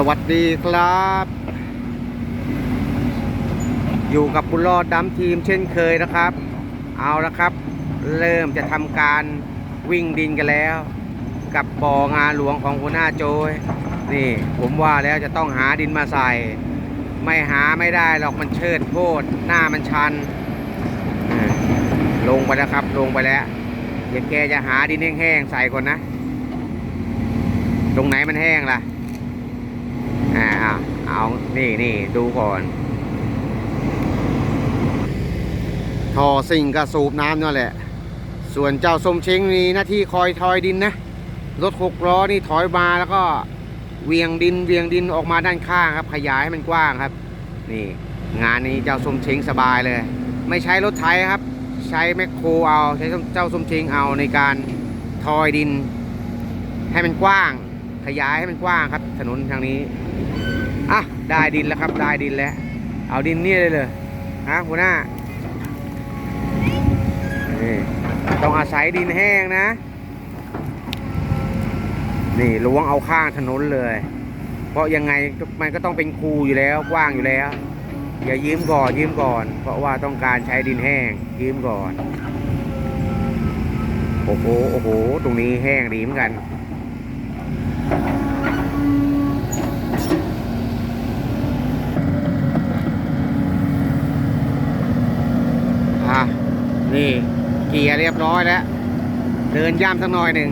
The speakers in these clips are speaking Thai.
สวัสดีครับ อยู่กับบุญรอดดำทีมเช่นเคยนะครับ เอาละครับ เริ่มจะทำการวิ่งดินกันแล้ว กับบ่องานหลวงของหัวหน้าโจยนี่ผมว่าแล้วจะต้องหาดินมาใส่ ไม่หาไม่ได้หรอกมันเชิดโพดหน้ามันชัน ลงไปแล้วครับ ลงไปแล้วเดี๋ยวแกจะหาดินแห้งๆใส่ก่อนนะ ตรงไหนมันแห้งล่ะ อ่าเอานี่นี่ดูก่อนท่อสิ่งกระสูบน้ำนั่นแหละ ส่วนเจ้าสมเชงมีหน้าที่คอยทอยดินนะ รถหกล้อนี่ถอยมาแล้วก็เวียงดินเวียงดินออกมาด้านข้างครับ ขยายให้มันกว้างครับ นี่ งานนี้เจ้าสมเชงสบายเลย ไม่ใช้รถไถครับ ใช้แมคโครเอาใช้เจ้าสมเชงเอาในการทอยดิน ให้มันกว้าง ขยายให้มันกว้างครับ ถนนทางนี้ อะได้ดินแล้วครับ ได้ดินแล้ว เอาดินนี่เลยเลยฮะหัวหน้าต้องอาศัยดินแห้งนะ นี่ล้วงเอาข้างถนนเลย เพราะยังไงมันก็ต้องเป็นคูอยู่แล้วกว้างอยู่แล้ว อย่ายืมก่อนยืมก่อน เพราะว่าต้องการใช้ดินแห้งยืมก่อนโอ้โหโอ้โห ตรงนี้แห้งดีเหมือนกัน อะ นี่เกียร์เรีย บร้อยแล้ว เดินย่ำสักหน่อยหนึ่ง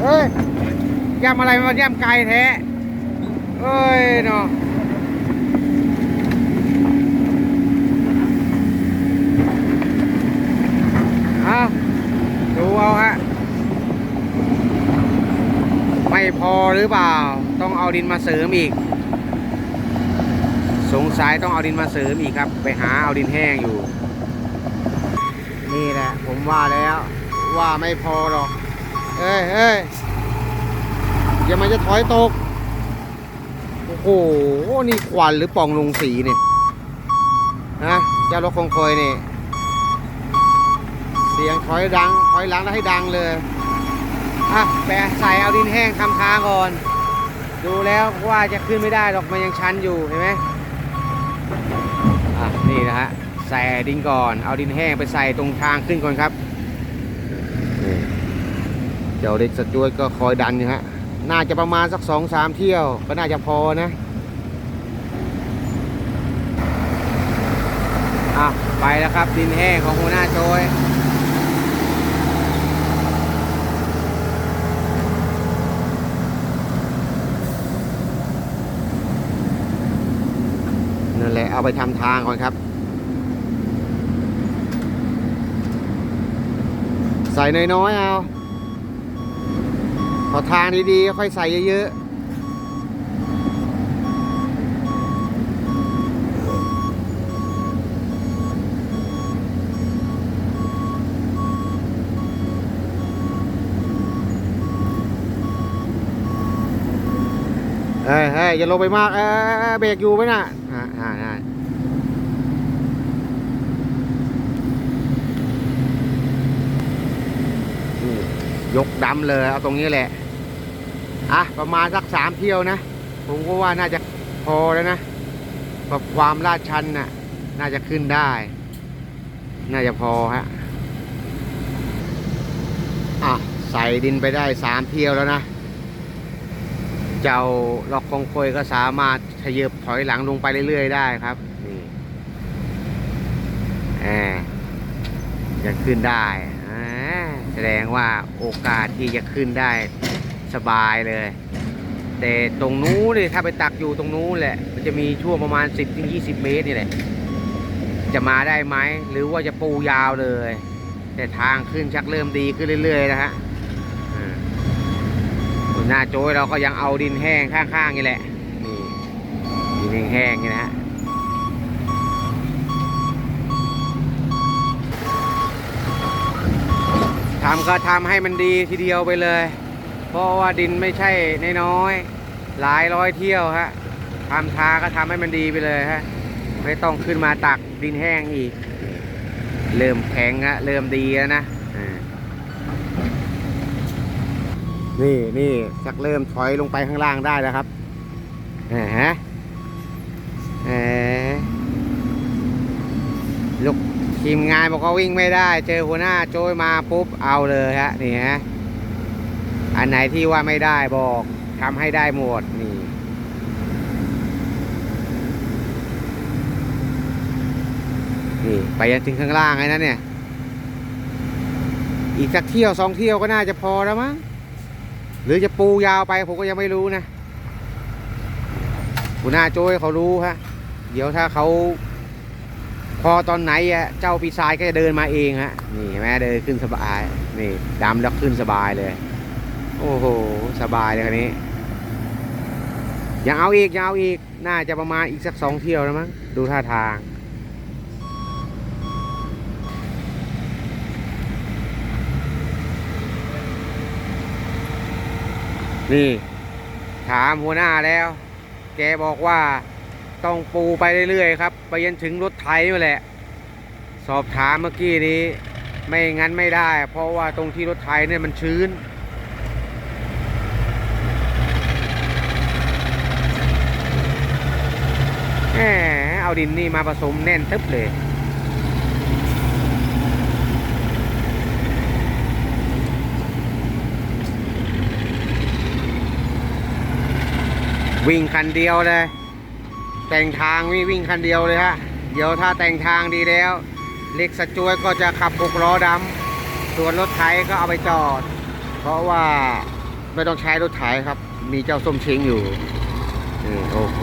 เฮ้ยย่ำอะไรมันย่ำไกลแท้เอ้ยเนาะเอาดูเอาฮะ ไม่พอหรือเปล่า ต้องเอาดินมาเสริมอีก สงสัยต้องเอาดินมาเสริมอีกครับ ไปหาเอาดินแห้งอยู่ นี่แหละ ผมว่าแล้วว่าไม่พอหรอก เอ้ยเอ้ยอย่ามันจะถอยตก โอ้โห นี่ควันหรือปล่องลงสีเนี่ยนะเจ้ารถคงคอยนี่ เสียงถอยดังถอยหลังแล้วให้ดังเลยอะแปะใส่เอาดินแห้งทำทางก่อน ดูแล้วว่าจะขึ้นไม่ได้หรอกมันยังชันอยู่เห็นไหมอะนี่นะฮะ ใส่ดินก่อน เอาดินแห้งไปใส่ตรงทางขึ้นก่อนครับเดี๋ยวเด็กสจวตก็คอยดันอยู่ฮะ น่าจะประมาณสักสองสามเที่ยว ก็น่าจะพอนะอะไปแล้วครับ ดินแห้งของหัวหน้าโจยนั่นแหละเอาไปทำทางก่อนครับ ใส่น้อยๆเอาพอทางดีๆค่อยใส่เยอะๆเฮ้ยเฮ้ยอย่าลงไปมาก เออเบรกอยู่ไหมน่ะอ่าอ่าอ่านี่ ยกดำเลยเอาตรงนี้แหละ อะ ประมาณสักสามเที่ยวนะ ผมก็ว่าน่าจะพอแล้วนะกับความลาดชันน่ะ น่าจะขึ้นได้ น่าจะพอฮะ อะ ใส่ดินไปได้สามเที่ยวแล้วนะ เจ้าล็อกคงคอยก็สามารถขยับถอยหลังลงไปเรื่อยๆได้ครับ นี่แอบจะขึ้นได้ ดงว่าโอกาสที่จะขึ้นได้สบายเลย แต่ตรงนู้นเลยถ้าไปตักอยู่ตรงนู้นแหละ มันจะมีช่วงประมาณ 10-20 เมตรนี่แหละ จะมาได้ไหมหรือว่าจะปูยาวเลย แต่ทางขึ้นชักเริ่มดีขึ้นเรื่อยๆนะฮะหน้าโจ้ยเราก็ยังเอาดินแห้งข้างๆนี่แหละนี่ดินแห้งๆนี่นะฮะำก็ทำให้มันดีทีเดียวไปเลย เพราะว่าดินไม่ใช่น้อยๆหลายร้อยเที่ยวฮะทำทาก็ทำให้มันดีไปเลยฮะไม่ต้องขึ้นมาตักดินแห้งอีก เริ่มแข็งละเริ่มดีแล้วนะนี่นี่สักเริ่มถอยลงไปข้างล่างได้แล้วครับแหมฮะแหมลูก ทีมงานบอกว่าวิ่งไม่ได้ เจอหัวหน้าโจยมาปุ๊บเอาเลยฮะนี่ฮะอันไหนที่ว่าไม่ได้บอกทำให้ได้หมดนี่นี่ไปยันถึงข้างล่างเลยนะเนี่ย อีกสักเที่ยวสองเที่ยวก็น่าจะพอแล้วมั้งหรือจะปูยาวไปผมก็ยังไม่รู้นะหัวหน้าโจยเขารู้ฮะ เดี๋ยวถ้าเขา พอตอนไหนอะเจ้าปีศาจก็จะเดินมาเองฮะนี่เห็นไหมเดินขึ้นสบายนี่ดำแล้วขึ้นสบายเลย โอ้โหสบายเลยคันนี้ยังเอาอีกยังเอาอีกน่าจะประมาณอีกสักสองเที่ยวแล้วมั้งดูท่าทางนี่ ถามหัวหน้าแล้ว แกบอกว่า ต้องปูไปเรื่อยๆครับ ไปยันถึงรถไถนี่แหละ สอบถามเมื่อกี้นี้ไม่งั้นไม่ได้ เพราะว่าตรงที่รถไถเนี่ยมันชื้น แหมเอาดินนี่มาผสมแน่นทึบเลยวิ่งคันเดียวเลย แต่งทางวิ่งวิ่งคันเดียวเลยฮะ เดี๋ยวถ้าแต่งทางดีแล้ว เล็กสจวยก็จะขับหกล้อดำส่วนรถไถก็เอาไปจอด เพราะว่าไม่ต้องใช้รถไถครับ มีเจ้าส้มเชงอยู่โอ้โห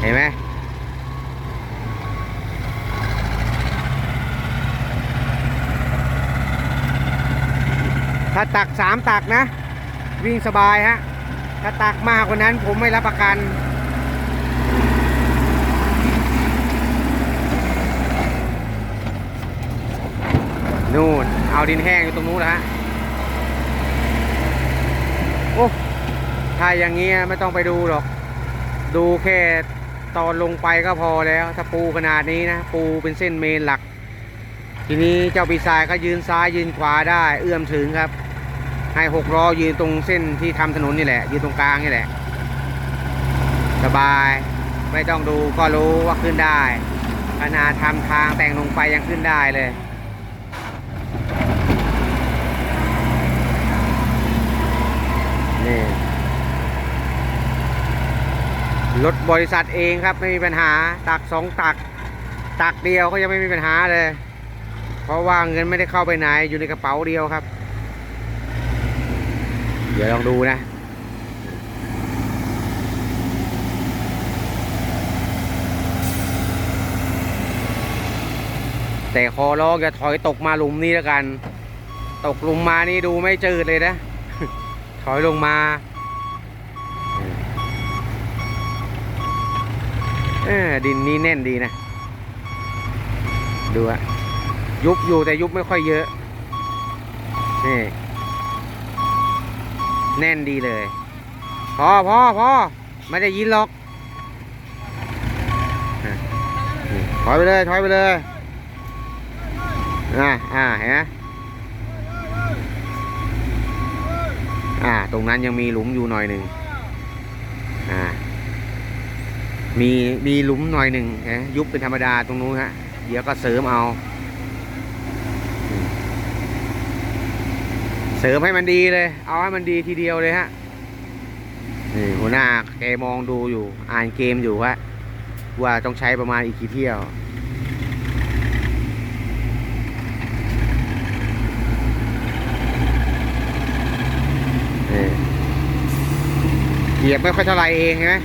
เห็นไหมถ้าตักสามตักนะ วิ่งสบายฮะ ถ้าตักมากกว่านั้นผมไม่รับประกัน นู่น เอาดินแห้งอยู่ตรงนู้นแล้วฮะ โอ้ถ้าอย่างเงี้ยไม่ต้องไปดูหรอก ดูแค่ตอนลงไปก็พอแล้ว ถ้าปูขนาดนี้นะ ปูเป็นเส้นเมนหลัก ทีนี้เจ้าปีศาจก็ยืนซ้ายยืนขวาได้ เอื้อมถึงครับ ให้หกล้อยืนตรงเส้นที่ทำถนนนี่แหละ ยืนตรงกลางนี่แหละ สบาย ไม่ต้องดูก็รู้ว่าขึ้นได้ขนาดทำทางแต่งลงไปยังขึ้นได้เลย นี่รถบริษัทเองครับ ไม่มีปัญหาตักสองตัก ตักเดียวก็ยังไม่มีปัญหาเลย เพราะว่าเงินไม่ได้เข้าไปไหนอยู่ในกระเป๋าเดียวครับ เดี๋ยวลองดูนะแต่คอลอกอย่าถอยตกมาหลุมนี้แล้วกัน ตกหลุมมานี่ดูไม่จืดเลยนะ ถอยลงมาเออดินนี้แน่นดีนะ ดูอะยุบอยู่แต่ยุบไม่ค่อยเยอะ นี่ แน่นดีเลย พอพอพอไม่ได้ยินหรอกถอยไปเลย ถอยไปเลย อ่า อ่าเห็นไหม อ่า ตรงนั้นยังมีหลุมอยู่หน่อยหนึ่งอ่า มีมีหลุมหน่อยหนึ่งฮะยุบเป็นธรรมดาตรงนู้นฮะ เดี๋ยวก็เสริมเอา เสริมให้มันดีเลย เอาให้มันดีทีเดียวเลยฮะนี่หัวหน้าแกมองดูอยู่ อ่านเกมอยู่ฮะว่าต้องใช้ประมาณอีกกี่เที่ยว นี่เห ยียบไม่ค่อยเท่าไรเองใช่ไหม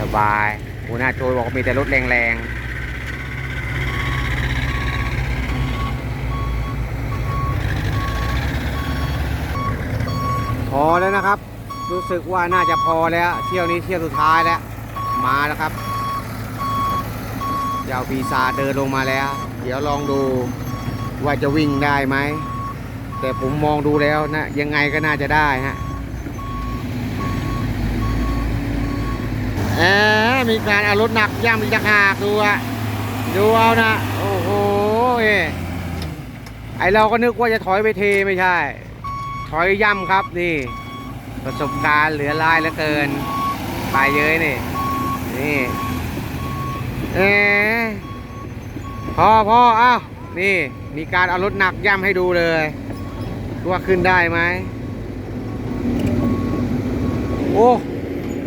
สบายหัวหน้าโจยบอกมีแต่รถแรงๆพอแล้วนะครับ รู้สึกว่าน่าจะพอแล้ว เที่ยวนี้เที่ยวสุดท้ายแล้ว มาแล้วครับ เจ้าปีศาจเดินลงมาแล้ว เดี๋ยวลองดูว่าจะวิ่งได้ไหม แต่ผมมองดูแล้วนะ ยังไงก็น่าจะได้ฮะแหมมีการเอารถหนักย่ำอีกต่างหากดูอะดูเอานะ โอ้โหเอไอเราก็นึกว่าจะถอยไปเทไม่ใช่ ถอยย่ำครับนี่ ประสบการณ์เหลือลายเหลือเกิน ไปเย้ยนี่นี่ เอ๊ะพอพออ้าวนี่ มีการเอารถหนักย่ำให้ดูเลยว่าขึ้นได้ไหมโอ้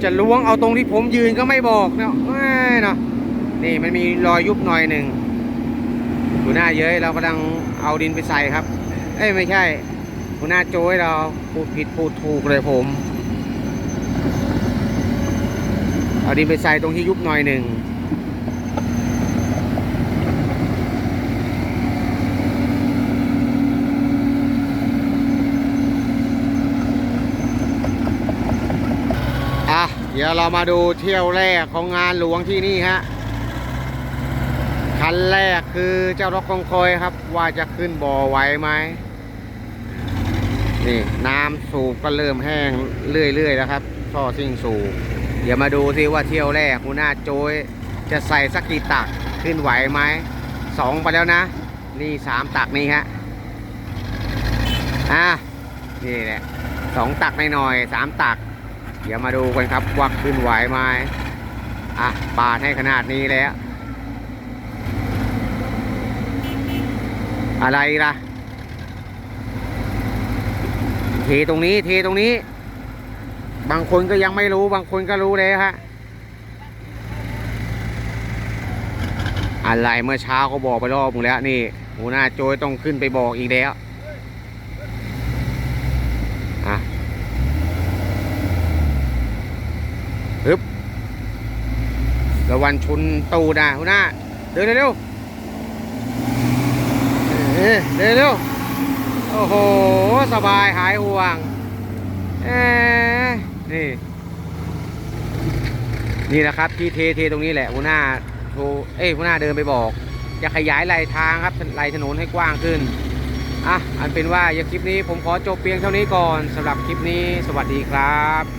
จะล้วงเอาตรงที่ผมยืนก็ไม่บอกเนาะไม่เนาะนี่มันมีรอยยุบหน่อยหนึ่งหัวหน้าเย้ยเรากำลังเอาดินไปใส่ครับ เอ้ยไม่ใช่หัวหน้าโจ้ยเราพูดผิดพูดถูกเลยผม เอาดินไปใส่ตรงที่ยุบหน่อยหนึ่งอะ เดี๋ยวเรามาดูเที่ยวแรกของงานหลวงที่นี่ฮะ คันแรกคือเจ้ารถกองคอยครับ ว่าจะขึ้นบ่อไหวไหม นี่น้ำสูบก็เริ่มแห้งเรื่อยๆแล้วครับท่อซิ่งสูบเดี๋ยวมาดูสิว่าเที่ยวแรกหัวหน้าโจยจะใส่สักกี่ตักขึ้นไหวไหมสองไปแล้วนะ นี่สามตักนี่ฮะอะนี่แหละสองตักหน่อยๆสามตัก ดี๋ยวมาดูกันครับว่าขึ้นไหวไหมอะปาดให้ขนาดนี้แล้ว อะไรล่ะ เทตรงนี้ เทตรงนี้ บางคนก็ยังไม่รู้ บางคนก็รู้แล้วฮะ อะไรเมื่อเช้าเขาบอกไปรอบหมึงแล้ว นี่หัวหน้าโจยต้องขึ้นไปบอกอีกแล้ว อะฮึบ ระวันชนตูนะหัวหน้าเดินเร็วๆเออเดินเร็วโอ้โห สบายหายห่วงเอ๊นี่ นี่แหละครับที่เทเทตรงนี้แหละหัวหน้าโทเอ้หัวหน้าเดินไปบอกจะขยายไหลทางครับไหลถนนให้กว้างขึ้นอะอันเป็นว่าอย่าคลิปนี้ผมขอจบเพียงเท่านี้ก่อนสำหรับคลิปนี้สวัสดีครับ